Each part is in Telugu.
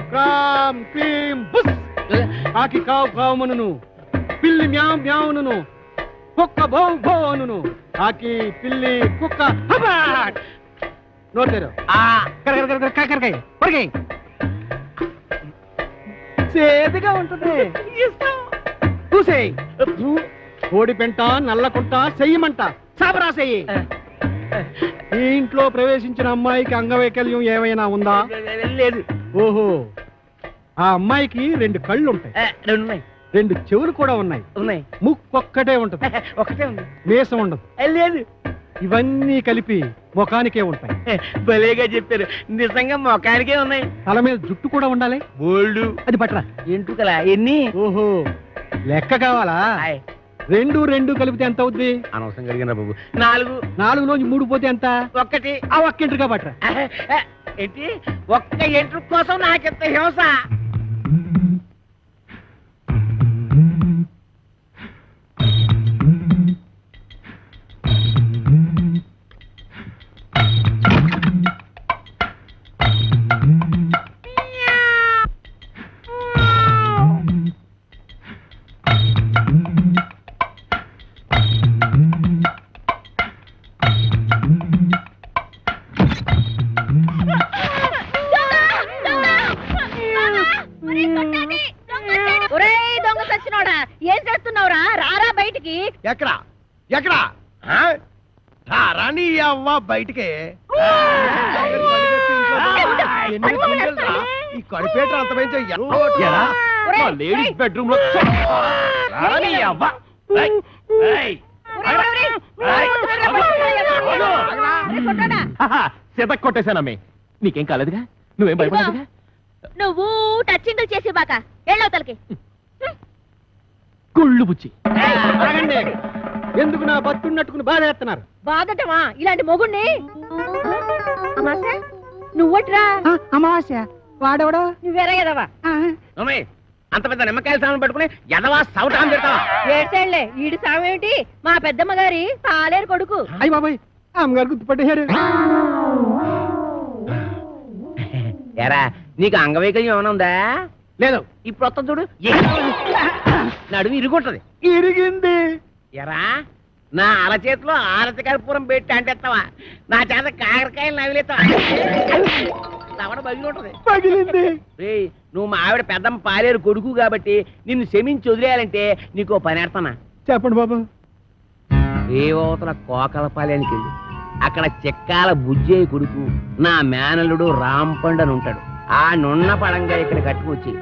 క్రామ్ క్రీమ్ బుస్. కాకి కావు కావుమనును పిల్లి మ్యావ్ మ్యావును కుక్క భౌ భౌ అనును. కాకి పిల్లి కుక్క. హబాట్. నోటేరు కాకరకాయ పొరగాయి సేదుగా ఉంటుంది. చూసేయి. కోడి పెంట నల్లకుంట చెయ్యమంట సాబరా చెయ్యి ఈ ఇంట్లో ప్రవేశించిన అమ్మాయికి అంగవైకల్యం ఏమైనా ఉందా? లేదు. ఓహో. ఆ అమ్మాయికి రెండు కళ్ళు ఉంటాయి రెండు ఉన్నాయి రెండు చెవులు కూడా ఉన్నాయి. ఉన్నాయి. ముక్కొక్కటే ఉంటది. ఒకటే ఉంది. మీసం ఉండదు. లేదు. ఇవన్నీ కలిపి ముఖానికే ఉంటాయి. భలేగా చెప్పారు. నిజంగా మొఖానికే ఉన్నాయి. తల మీద జుట్టు కూడా ఉండాలి. బోల్డు. అది పట్టరా. ఎంటుకలా ఎన్ని? ఓహో. లెక్క కావాలా? రెండు రెండు కలిపితే ఎంత అవుద్ది? అనవసరం కలిగిన బాబు. నాలుగు. నాలుగులోంచి మూడు పోతే ఎంత? ఒక్కటి. ఆ ఒక్కింటిగా పట్టరా. ఏంటి? ఒక్క ఎంట్రు కోసం నాకెంత హింస. ఏం చేస్తున్నావురా? రారా బయటికి. ఎక్కడా? ఎక్కడా? అవ్వ బయటికి. ఎన్ని గుండెలురా? ఈ కడిపేట అంతమైంది ఎరా? ఒరేయ్, మా లేడీస్ బెడ్రూమ్లో రాని అవ్వ. ఏయ్, ఏయ్. ఒరేయ్, ఒరేయ్, ఒరేయ్, ఒరేయ్, కొట్టాడా? సీత కొట్టేశానమ్మే. నీకేం కాలేదుగా? నువ్వేం భయపడదుగా? నువ్వు టచ్చింగ్ చేసి బాక. ఎళ్ళవతలకి కుళ్ళు బుచ్చి ఆగండి. ఎందుకు నా బతున్నట్టుకుని బాధ చేస్తున్నారు బాధటమా? ఇలాంటి మొగుణ్ణి? అమాసా నువ్వట్రా? అమావాస్య. వాడెవడో? నువ్వేరే కదవా అంత పెద్ద నిమ్మకాయల సామాన్ పట్టుకుని ఎదవా సౌటాం పెడతావా ఏడ్చేళ్ళే ఈడి సామేమిటి మా పెద్దమ్మ గారి పాలేరు కొడుకు. అయ్యి బాబాయ్ అమ్మగారు గుర్తుపట్టేశారు. ఎరా నీకు అంగవైకల్యం ఏమైనా ఉందా? లేదు. ఇప్పుడు వస్తా చూడు నడుము ఇరుగుంటది. ఇరిగింది. ఎరా నా అరచేతిలో ఆరతి కర్పూరం పెట్టి అంటేస్తావా నా చేత కాకరకాయలు నవిలేస్తావా తవడ బగిలి ఉంటది పగిలింది. రేయ్ నువ్వు మా ఆవిడ పెద్దమ్మ పాలేరు కొడుకు కాబట్టి నిన్ను క్షమించి వదిలేయాలంటే నీకు పని ఎడతానా చెప్పండి బాబు. రేవతల కోకల పాలెనికి వెళ్ళి. అక్కడ చెక్కాల బుజ్జయ్య కొడుకు నా మేనలుడు రాంపండు అని ఉంటాడు ఆ నున్న పడంగా ఇక్కడ కట్టుకొచ్చి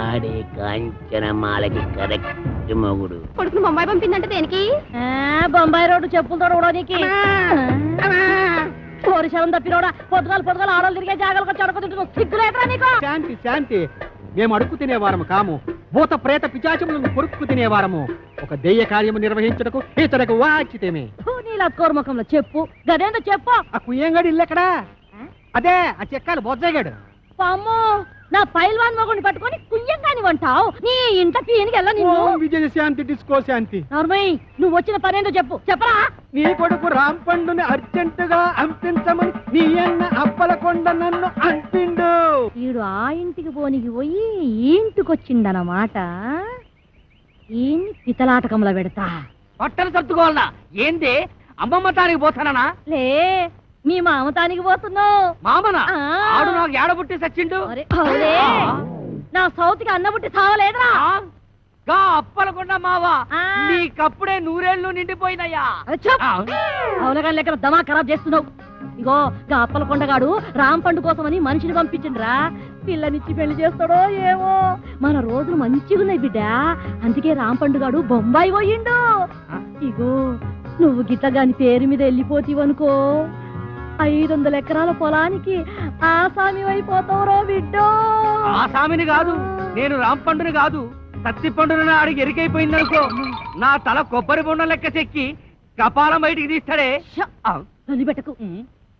ఆడే కాంచనమాలకి కరెక్ట్ మొగుడు. కొడుకును బొంబాయి పంపిందంటే దేనికి? బొంబాయి రోడ్డు చెప్పులతో రోడానికి పోరిశలం తప్పినోడా పొద్దుగాలు పొద్దుగాలు ఆడలు తిరిగే జాగాలకు చెడక తింటున్నావు. సిగ్గులేదురా నీకు? శాంతి శాంతి. మేము అడుక్కు తినేవారము కాము. భూత ప్రేత పిచాచములను కొరుక్కు తినేవారము. ఒక దెయ్య కార్యము నిర్వహించటకు ఇతరకు వాచితేమే నీలా కోరముఖంలో చెప్పు. గదేందో చెప్పు. ఆ కుయ్యంగాడు ఇల్లు ఎక్కడా? అదే ఆ చెక్కాలు బొజ్జగాడు పాము నా పైల్వాన్ మొగుడిని పట్టుకొని కుయ్యంగాని వంటావు నీ ఇంట పీనికి వెళ్ళ నిన్ను. ఓం విజయ శాంతి డిస్కో శాంతి. నర్మయ్ నువ్వు వచ్చిన పనేందో చెప్పు. చెప్పరా? నీ కొడుకు రాంపండుని అర్జెంటుగా అంపించమని నీ అన్న అప్పల కొండ నన్ను అంపిండు. వీడు ఆ ఇంటికి పోనికి పోయి ఈ ఇంటికి వచ్చిందన్నమాట ఈయన్ని పితలాటకంలో పెడతా. పట్టణ సర్దుకోవాలనా? ఏంది? అమ్మమ్మ తానికి పోతానా లే మీ మామతానికి పోతున్నావు. మామన. ఆడు నాకు ఏడబుట్టి సచ్చిండు. నా సౌతికి అన్నబుట్టి సావలేదురా? గా అప్పలకుండా మావా? ఆ. నీకప్పుడే నూరేళ్ళు నిండిపోయినయ్యా. అవులగా లెక్కన దమా ఖరాబ్ చేస్తున్నావు. ఇగో గా అప్పల కొండగాడు రామ్ పండు కోసమని మనిషిని పంపించిండ్రా. పిల్లనిచ్చి పెళ్ళి చేస్తాడో ఏమో. మన రోజులు మంచిగున్నాయి బిడ్డ. అందుకే రామ్ పండుగాడు బొంబాయి పోయిండు. ఇగో నువ్వు గిట్టగాని పేరు మీద వెళ్ళిపోతీవనుకో. ఐదు వందల ఎకరాల పొలానికి ఆసామి అయిపోతావురో బిడ్డో. ఆ సామిని కాదు నేను రాంపండుని కాదు. సత్తి పండుని అడిగి ఎరికైపోయిందనుకో నా తల కొబ్బరి బొండం లెక్క చెక్కి కపాలం బయటికి తీస్తాడే. ఆ. పెట్టకు.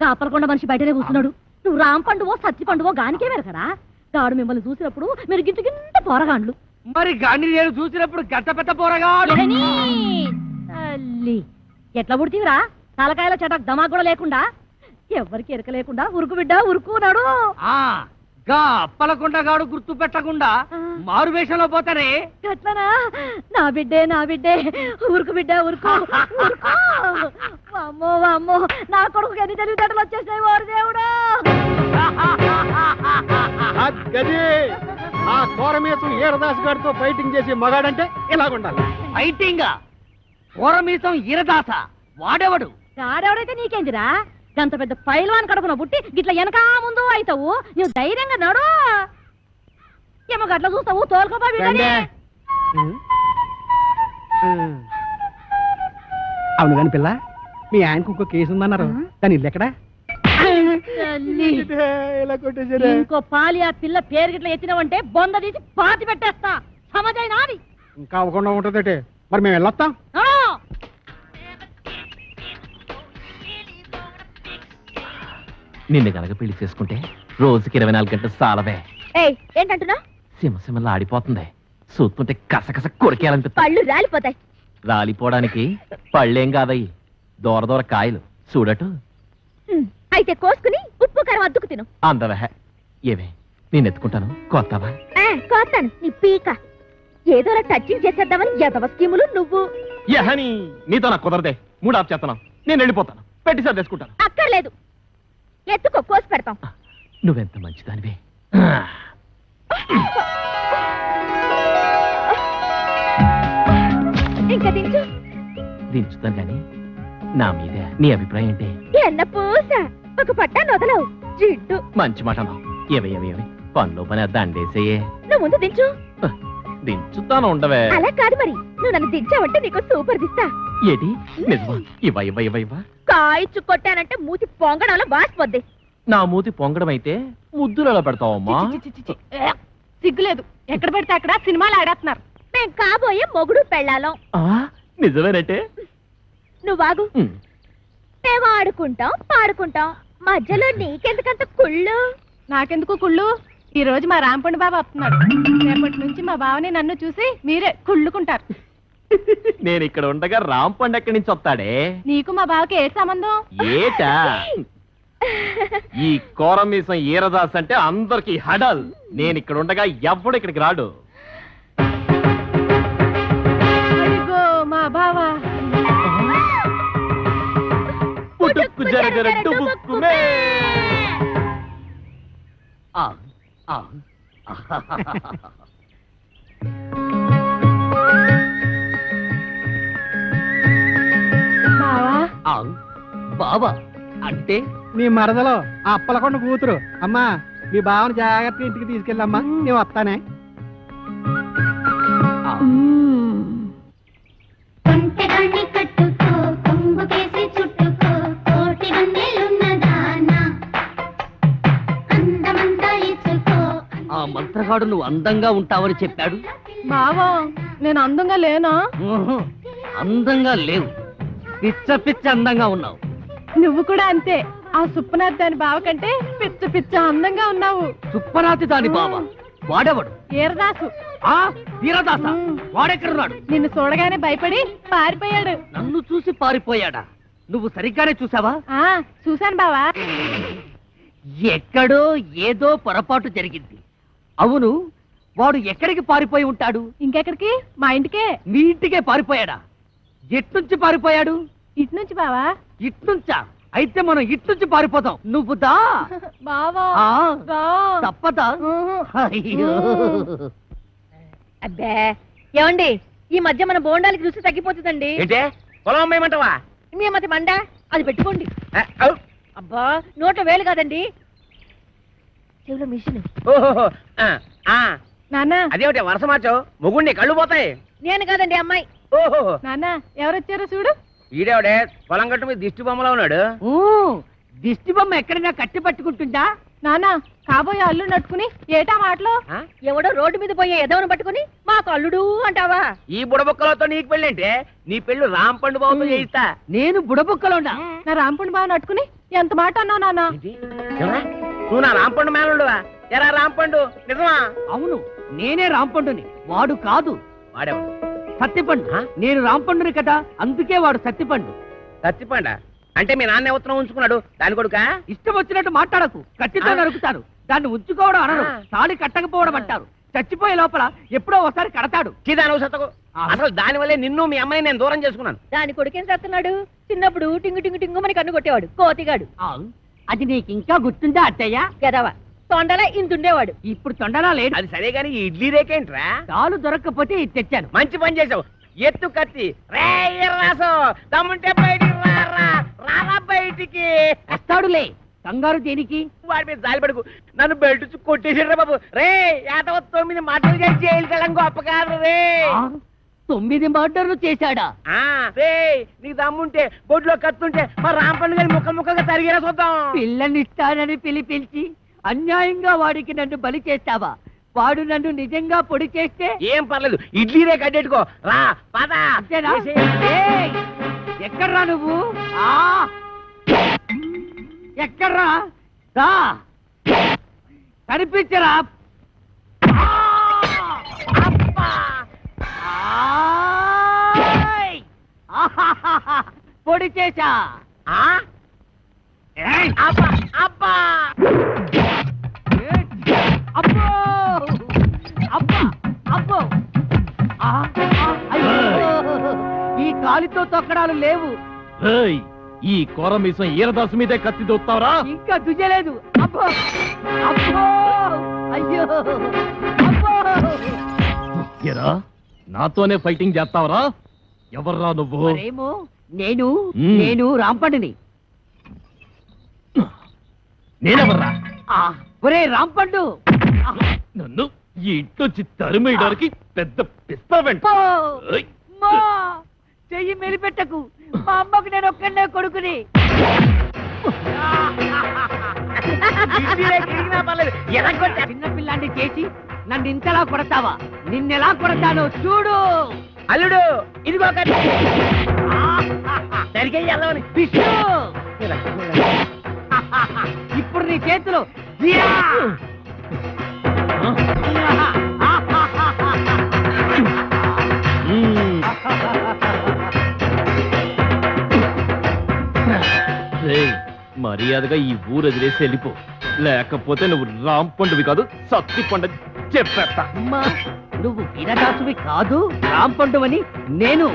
కాపలకొండ మనిషి బయటనే కూర్చున్నాడు. నువ్వు రామ్ పండువో సత్తి పండువో గానికే మెరకరా గాడు మిమ్మల్ని చూసినప్పుడు మీరు గింత గింత పోరగాండ్లు. మరి గాని నేను చూసినప్పుడు గంట పెద్ద పోరగా ఎడని! తల్లి ఎట్లా పుడితీవిరా తలకాయల చటక్ దమాక్ కూడా లేకుండా ఎవరికి ఎరక లేకుండా ఉరుకు బిడ్డ ఉరుకున్నాడు ఆ గా అప్పలకుండగాడు గుర్తు పెట్టకుండా మారు వేషంలో పోతారే? గట్లనా? నా బిడ్డే నా బిడ్డే. ఊరుకు బిడ్డ ఊరుకు ఊరుకు అమ్మో అమ్మో నా కొడుకు ఎన్ని తెలివితేటలు వచ్చేసినాయి వారు దేవుడా? ఆ గది ఆ కోరమేసం ఈరదాస్ గారితో ఫైటింగ్ చేసి మగాడంటే ఇలాగుండాలి. ఫైటింగ్? కూరమీసం ఈరదాస? వాడెవడు? ఆడెవడైతే నీకేందిరా? గంత పెద్ద పైల్వాన్ కడుపున పుట్టి గిట్ల వెనక ముందు అవుతావు నువ్వు ధైర్యంగా నడు. ఏమో గట్ల చూస్తావు తోలుకోపా. అవును కాని పిల్ల మీ ఆయనకు ఇంకో కేసు ఉందన్నారు. దాని ఇల్లు ఎక్కడా? ఇంకో పాలి ఆ పిల్ల పేరు గిట్ల ఎత్తినవంటే బొంద తీసి పాతి పెట్టేస్తా. సమజైనా అది ఇంకా అవ్వకుండా ఉంటుందటే. మరి మేము వెళ్ళొస్తాం. నిన్ను గనక పెళ్ళి చేసుకుంటే రోజుకి ఇరవై నాలుగు గంటలు సాలవే ఏయ్ ఏంటంటున్నా సింహసింహలా ఆడిపోతుంది. చూస్తుంటే కసకస కొరికేయాలనిపిస్తుంది. పళ్ళు రాలిపోతాయి. రాలిపోవడానికి పళ్ళేం కాదయ్యి. దూర దూర కాయలు. చూడటు అయితే కోసుకుని ఉప్పు కారం అద్దుకు తిను. అందవే ఏవే నేను ఎత్తుకుంటాను కొత్తవా కోస్తాను. నీ పీక. ఏదోలా టచింగ్ చేసేద్దామని ఎదవ స్కీములు నువ్వు. యహని నీతో నాకు కుదరదే. మూడు ఆఫ్ చేస్తున్నాను నేను వెళ్ళిపోతాను. పెట్టి సర్దేసుకుంటాను. అక్కర్లేదు. ఎత్తుకో కోసి పెడతాం. నువ్వెంత మంచిదానివే? ఇంకా దించు. దించుతాను కానీ నా మీద నీ అభిప్రాయం ఏంటి? ఎన్న పూస ఒక పట్టాన్ని వదలవు జిడ్డు. మంచి మాట అన్నావు. ఏవే ఏవే ఏవే? పనిలో పని దండేసేయే నువ్వు ముందు దించు. దించుతాను ఉండవే. అలా కాదు మరి. నువ్వు నన్ను దించావంటే నీకు సూపర్ దిస్తా. ఏది నిజమా? ఇవ్వ ఇవ్వ ఇవ్వ ఇవ్వ. కాయిచ్చు కొట్టానంటే మూతి పొంగడాలో వాసిపోద్ది నా మూతి పొంగడం అయితే ముద్దులలో పెడతావమ్మా. సిగ్గులేదు. ఎక్కడ పెడితే అక్కడ సినిమాలు ఆడేస్తున్నారు. మేం కాబోయే మొగుడు పెళ్ళాలం. ఆ, నిజమేనంటే నువ్వు ఉమ్, మేము ఆడుకుంటాం పాడుకుంటాం. మధ్యలో నీకెందుకంత కుళ్ళు? నాకెందుకు కుళ్ళు? ఈ రోజు మా రాంపండు బాబు వస్తున్నాడు. రేపటి నుంచి మా బావని నన్ను చూసి మీరే కుళ్ళుకుంటారు. నేను ఇక్కడ ఉండగా రాంపండు ఎక్కడి నుంచి వస్తాడే? నీకు మా బావకి ఏ సంబంధం? ఏటా? ఈ కోరమీసం ఈరదాస్ అంటే అందరికి హడల్. నేను ఇక్కడ ఉండగా ఎవ్వడు ఇక్కడికి రాడు. అడిగో మా బావ. పుట్టుక్కు జరగర డుబుక్కుమే. ఆ, ఆ. బావా అంటే? నీ మరదలో ఆ అప్పలకొండ కూతురు. అమ్మా మీ బావని జాగ్రత్తగా ఇంటికి తీసుకెళ్ళమ్మా. నేను వస్తానే. ఆ, మంత్రగాడు నువ్వు అందంగా ఉంటావని చెప్పాడు. బావా నేను అందంగా లేనా? ఊహు, అందంగా లేవు. పిచ్చ పిచ్చ అందంగా ఉన్నావు. నువ్వు కూడా అంతే. ఆ సుప్పనాథ్ దాని బావ కంటే పిచ్చ పిచ్చ అందంగా ఉన్నావు. సుప్పనాతి దాని బావ. వాడెవడు? ఆ వీరదాస? వాడెక్కడున్నాడు? నిన్ను చూడగానే భయపడి పారిపోయాడు. నన్ను చూసి పారిపోయాడా? నువ్వు సరిగ్గానే చూసావా? ఆ చూశాను బావా. ఎక్కడో ఏదో పొరపాటు జరిగింది. అవును వాడు ఎక్కడికి పారిపోయి ఉంటాడు? ఇంకెక్కడికి? మా ఇంటికే. మీ ఇంటికే పారిపోయాడా? ఎట్నుంచి పారిపోయాడు? ఇటు నుంచి బావా? ఇట్నుంచా? అయితే మనం ఇట్నుంచి పారిపోతాం. నువ్వు దా. బావా ఆ. తప్పదా? ఊహు. అయ్యో. అబ్బే ఏమండి ఈ మధ్య మన బోండాలకి రుచి తగ్గిపోతుందండి. ఏంటే? పొలం అమ్మేయమంటావా మీ మతి మండ అది పెట్టుకోండి. ఆ, ఔ. అబ్బా నోట వేలు కాదండి. చెవిలో మిషన్. ఓహోహో. ఆ, ఆ. నాన్న. అదేమిటి వరుస మార్చావు? మొగుండి కళ్ళు పోతాయి. నేను కాదండి అమ్మాయి. ఓహో. నాన్న ఎవరొచ్చారో చూడు. ఈడేవిడే? పొలం గట్టు మీద దిష్టి బొమ్మలో ఉన్నాడు? ఊ, దిష్టి బొమ్మ ఎక్కడైనా కట్టి పట్టుకుంటుందా? నాన్న కాబోయే అల్లు నట్టుకుని ఏటా మాటలు? ఆ? ఎవడో రోడ్డు మీద పోయే ఎదవను పట్టుకుని మా కల్లుడు అంటావా? ఈ బుడబొక్కలతో నీకు పెళ్ళి అంటే నీ పెళ్ళు రామ్ పండు బాబుతో చేయిస్తా. నేను బుడబుక్కలో నా రాంపుణ్ణి బావ నట్టుకుని ఎంత మాట అన్నావు ఏంటి? ఎవరా? నువ్వు నా రాంపండు మేనుడువా ఎరా రాంపండు? నిజమా? అవును నేనే రాంపండుని. వాడు కాదు. వాడేవాడు? సత్తిపండు? నేను రాంపండుని కదా అందుకే వాడు సత్తిపండు. చచ్చిపండ అంటే మీ నాన్న ఉత్తరం ఉంచుకున్నాడు దాని కొడుక? ఇష్టం వచ్చినట్టు మాట్లాడకు కత్తితో ఆ. నరుకుతాను దాన్ని ఉంచుకోవడం అనరు తాళి కట్టకపోవడం అంటారు. చచ్చిపోయే లోపల ఎప్పుడో ఒకసారి కడతాడు. అసలు దానివల్లే నిన్ను మీ అమ్మాయిని నేను దూరం చేసుకున్నాను. దాని కొడుకేం చేస్తున్నాడు? చిన్నప్పుడు టింగు టింగు టింగుమని కన్ను కొట్టేవాడు కోతిగాడు. అది నీకు ఇంకా గుర్తుందా అత్తయ్య? గదవ. తొండలా ఇంతుండేవాడు. ఇప్పుడు తొండలా లేడు. అది సరే గాని ఈ ఇడ్లీ రేకేంట్రా? తాలు దొరక్కపోతే ఇది తెచ్చాను. మంచి పని చేసావు ఎత్తు కత్తి. రే రాసు దమ్ముంటే బయటికి రారా రారా బయటికి? వస్తాడులే. కంగారు దేనికి? వాడి మీద జాలి పడుకు. నన్ను బెల్ట్ కొట్టేసాడు బాబు. రే యాదవ తొమ్మిది మాటలు చేసి జైలుకి వెళ్ళం గొప్ప కాదు రే ఆ, తొమ్మిది మర్డర్లు చేశాడా? ఆ, రే నీకు దమ్ముంటే బొడ్లో కత్తుంటే మా రాంపండు గారి ముక్క ముక్కగా తరిగేలా చూద్దాం. పిల్లనిస్తానని పిలిపించి అన్యాయంగా వాడికి నన్ను బలి చేస్తావా? వాడు నన్ను నిజంగా పొడి చేస్తే? ఏం పర్లేదు. ఇడ్లీ రే కట్టెట్టుకో రా పద. అంతేనా? చేసేయ్. ఏయ్, ఎక్కడ్రా నువ్వు? ఆ? ఎక్కడ్రా? రా. కనిపించరా? ఆ! అబ్బా! ఆయ్! ఆహాహాహా! పొడి చేశా? ఆ? అబ్బా అబ్బా! అబ్బో! అబ్బా! అబ్బో! ఆ, ఆ, అయ్యో! ఈ కాలితో తొక్కడాలు లేవు. ఏయ్, ఈ కోరమీసం ఈరదాసు మీదే కత్తి దొత్తావరా? ఇంకా దుజలేదు అబ్బో! అబ్బో! అయ్యో! అబ్బో! ఎరా నాతోనే ఫైటింగ్ చేస్తావరా? ఎవర్రా నువ్వు? మరేమో నేను మ్మ్. నేను రాంపండిని. నేనెవర్రా? ఆ, ఒరే రాంపండు! నన్ను ఈ ఇంటొచ్చి తరిమేయడానికి పెద్ద! అమ్మా! చెయ్యి మెలిపెట్టకు. మా అమ్మకు నేను ఒక్కడే కొడుకుని. ఇడ్లీ రే కిరిగినా పర్లేదు ఎరగొట్టా చిన్న పిల్లాన్ని చేసి నన్ను ఇంతలా కొడతావా? నిన్నెలా కొడతానో చూడు. అల్లుడు ఇదిగో సరిగ్గా వెళ్ళవని ఇప్పుడు నీ చేతులు యా! మర్యాదగా ఈ ఊరు వదిలేసి వెళ్ళిపో. లేకపోతే నువ్వు రాంపండువి కాదు సత్తి పండు చెప్పేస్తా. అమ్మా నువ్వు వీరదాసువి కాదు రాంపండువని నేను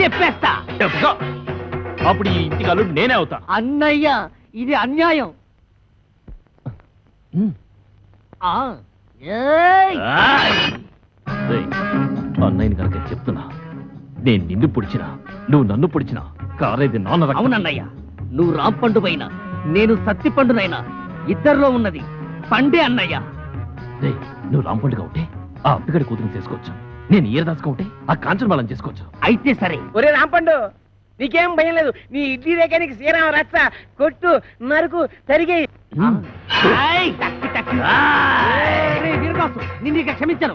చెప్పేస్తా. అప్పుడు ఈ ఇంటికి అల్లుడు నేనే అవుతా. అన్నయ్య ఇది అన్యాయం. ఆ అన్నయ్యని కనుక చెప్తున్నా నేను నిన్ను పొడిచినా నువ్వు నన్ను పొడిచినా కారేది నాన్న. అవునన్నయ్య నువ్వు రాంపండువైనా నేను సత్తిపండునైనా ఇద్దరిలో ఉన్నది పండే అన్నయ్య. రేయ్, నువ్వు రాంపండుగా ఉంటే ఆ అప్పిగడి కూతురు చేసుకోవచ్చు. నేను ఈరదాసుగా ఉంటే ఆ కాంచన బలం చేసుకోవచ్చు. అయితే సరే. ఒరే రాంపండు నీకేం భయం లేదు. నీ ఇడ్లీ రేఖనికి శ్రీరామ రచ్చ కొట్టు నరుకు తరిగి నిన్ను క్షమించను.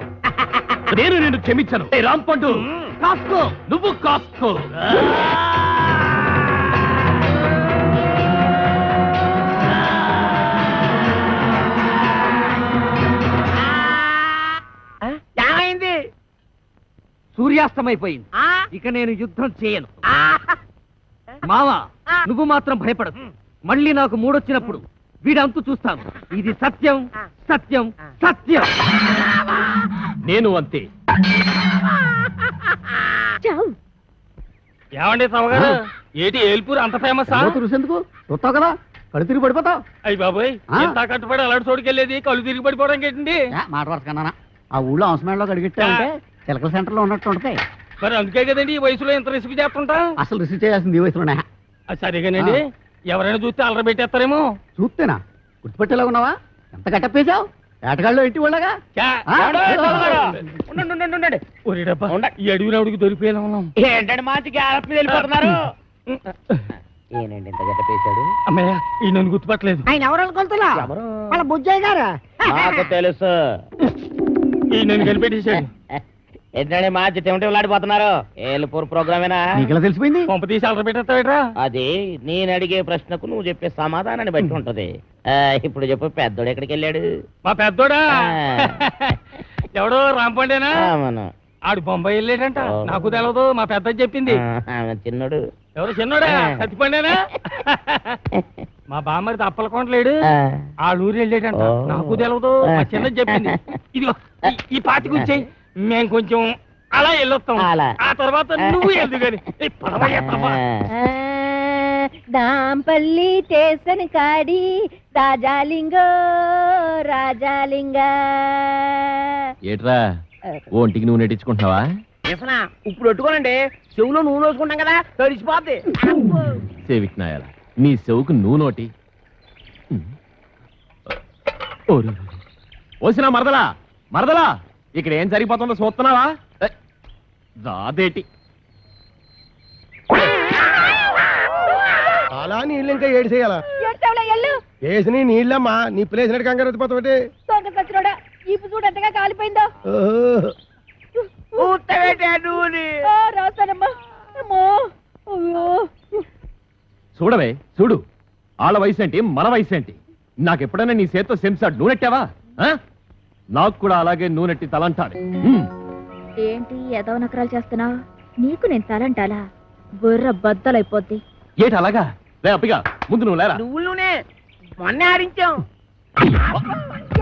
నేను నిన్ను క్షమించను. రేయ్, రాంపండు కాసుకో నువ్వు కాస్కో ఏమైంది? సూర్యాస్తమైపోయింది. ఆ? ఇక నేను యుద్ధం చేయను. ఆ? మావా నువ్వు మాత్రం భయపడదు మళ్ళీ నాకు మూడొచ్చినప్పుడు వీడంతు చూస్తాను. ఇది సత్యం సత్యం సత్యం. నేను అంతే. ఏమండి సవగారు ఏటి ఏల్పూర్ అంత ఫేమస్ ఎందుకు చూస్తావు కదా? కళ్ళు తిరిగి పడిపోతావు. అయ్యి బాబోయ్? ఎంత కట్టుబడి అలాంటి చోటుకెళ్ళేది? కళ్ళు తిరిగి పడిపోవడం ఏంటండి? మాట వరకన్నా ఆ ఊళ్ళో కడిగిట్టే ఉంటే చిలకల సెంటర్లో ఉన్నట్టు ఉంటాయి మరి అందుకే కదండి ఈ వయసులో ఎంత రిస్క్ చేస్తుంటా? అసలు రిసీవ్ చేయాల్సింది ఈ వయసులోనే. సరిగానండి. ఎవరైనా చూస్తే అలర పెట్టేస్తారేమో. చూస్తేనా? గుర్తుపెట్టేలా ఉన్నావా? ఎంత కట్టప్పేశావు ఏటగాళ్ళు ఇంటి వాళ్ళగా? చా, ఆ? ఏమండో, సవగారు? ఉండండి, ఉండండి, ఉండండి. ఒరే డబ్బా, ఈ అడవి రావుడికి దొరికిపోయినా ఉన్నాం. గ్యాప్ మీద వెళ్ళిపోతున్నారు? ఏనండి ఇంత గట్ట పేశాడు అమ్మయ్య ఈ నన్ను గుర్తుపట్టలేదు. ఆయన ఎవరు కొలుతున్నా వాళ్ళ బుజ్జయ్య గారు? నాకు తెలుసు. ఈ నన్ను కనిపెట్టేశాడు. ఏంటండి మా చిట్టమిటి వెళ్ళాడిపోతున్నారు ఏలుపూర్ ప్రోగ్రామేనా నీకెలా తెలిసిపోయింది? పంప తీసి అలర పెట్టేస్తావేట్రా అది నేను అడిగే ప్రశ్నకు నువ్వు చెప్పే సమాధానాన్ని బట్టి ఉంటది. ఆ, ఇప్పుడు చెప్పు పెద్దోడు ఎక్కడికి వెళ్ళాడు? మా పెద్దోడా? ఆ. ఎవడో రాంపండేనా అవును. ఆడు బొంబాయి వెళ్ళాడంట. నాకు తెలవదు మా పెద్ద చెప్పింది. ఆ, ఆమె చిన్నోడు. ఎవరు చిన్నోడా? ఆ. సత్తిపండేనా మా బామ్మరిది అప్పలకొండలేడు ఆ. ఊరు వెళ్ళేటంట ఓ. నాకు తెలవదు మా చిన్నది చెప్పింది. ఇదిగో ఈ- ఈ పాతి కూర్చేయి మేము కొంచెం అలా వెళ్ళొస్తాం. అలా. ఆ తర్వాత నువ్వు పద. దాంపల్లి స్టేషన్ కాడి రాజాలింగో రాజాలింగ. ఏట్రా? ఒంటికి నువ్వు నెట్టించుకుంటున్నావా ఇప్పుడు పెట్టుకోనండి చెవులో నూనె వేసుకుంటాం కదా తడిసిపోద్ది. సేవిక్నాయాల నీ చెవుకు నువ్వు నోటి ఓరి. ఓసినా మరదలా మరదలా. ఇక్కడ ఏం జరిగిపోతుందో చూస్తున్నావా? ఏ, రాదేటి అలా నీళ్ళు ఇంకా ఏడు చేయాలా ఏడ్చావులే ఎల్లు. వేసి నీళ్ళమ్మా నీ ప్లేసినట్టు కంగారు చూడు ఎంతగా కాలిపోయిందో. చూడవే చూడు. ఆళ్ళ వయసు ఏంటి మన వయసు ఏంటి నాకు ఎప్పుడైనా నీ చేత్తో సెంసాడు నూనెట్టావా? ఆ? నాకు కూడా అలాగే నూనెట్టి తలంటాడు. ఏంటి ఏదో నకరాలు చేస్తున్నావు నీకు నేను తలంటాలా? బుర్ర బద్దలైపోద్ది. ఏటి అలాగా? లే అప్పిగా ముందు నువ్వు లేరా? నువ్వుల నూనె మొన్నే ఆడించాం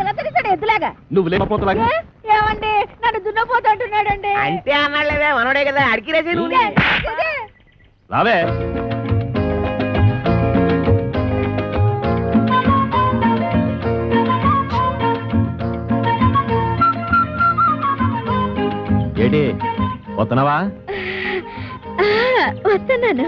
ఎలా తెలిసాడు ఎద్దులాగా? నువ్వు లేకపోతలాగా? ఏమండి? నన్ను దున్నపోతూ అంటున్నాడండి. అంతే అన్నాడులేవే మనోడే కదా అడిగిరేసి నూనె. రావే. వస్తున్నావా వస్తున్నాను.